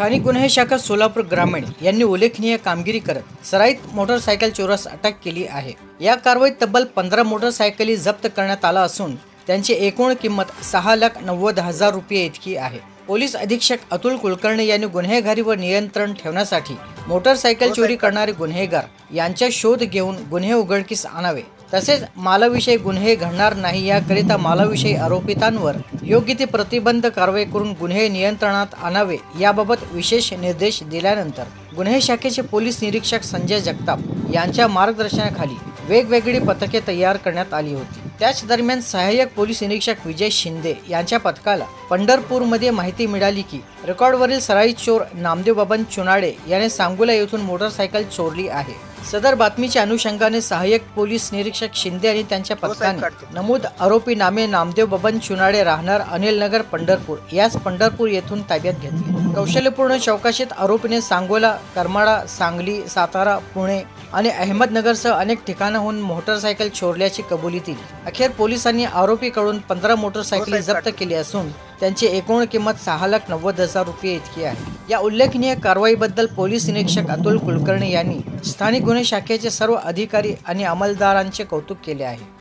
स्थानिक गुन्हे शाखा सोलापूर ग्रामीण यांनी उल्लेखनीय कामगिरी करत सराईत मोटरसायकल चोरास अटक केली आहे. या कारवाईत तब्बल पंधरा मोटरसायकली जप्त करण्यात आला असून त्यांची एकूण किंमत सहा लाख नव्वद हजार रुपये इतकी आहे. पोलीस अधीक्षक अतुल कुलकर्णी यांनी गुन्हेगारीवर नियंत्रण ठेवण्यासाठी मोटरसायकल चोरी करणारे गुन्हेगार यांचा शोध घेऊन गुन्हे उघडकीस आणावे. तसेच मालाविषयी गुन्हे घडणार नाही याकरिता मालाविषयी आरोपितांवर योग्य ती प्रतिबंध कारवाई करून गुन्हे नियंत्रणात आणावे याबाबत विशेष निर्देश दिल्यानंतर गुन्हे शाखेचे पोलीस निरीक्षक संजय जगताप यांच्या मार्गदर्शनाखाली वेगवेगळी पथके तयार करण्यात आली होती. त्याच दरम्यान सहाय्यक पोलीस निरीक्षक विजय शिंदे यांच्या पथकाला पंढरपूरमध्ये माहिती मिळाली की रेकॉर्डवरील सराई चोर नामदेव बबन चुनाडे याने सांगोला येथून मोटरसायकल चोरली आहे. सदर बातमीच्या अनुषंगाने सहाय्यक पोलीस निरीक्षक शिंदे आणि त्यांच्या पथकाने नमूद आरोपी नामे नामदेव बबन चुनाडे राहणार अनिल नगर पंढरपूर. याच पंढरपूर येथून ताब्यात घेतले. कौशल्यपूर्ण चौकशीत आरोपीने सांगोला करमाळा सांगली सातारा पुणे आणि अहमदनगरसह अनेक ठिकाणाहून मोटरसायकल चोरल्याची कबुली दिली. अखेर पोलिसांनी आरोपीकडून पंधरा मोटरसायकली जप्त केली असून त्यांची एकूण किंमत सहा लाख नव्वद हजार रुपये इतकी आहे. या उल्लेखनीय कारवाईबद्दल पोलीस निरीक्षक अतुल कुलकर्णी यांनी स्थानिक गुन्हे शाखेचे सर्व अधिकारी आणि अंमलदारांचे कौतुक केले आहे.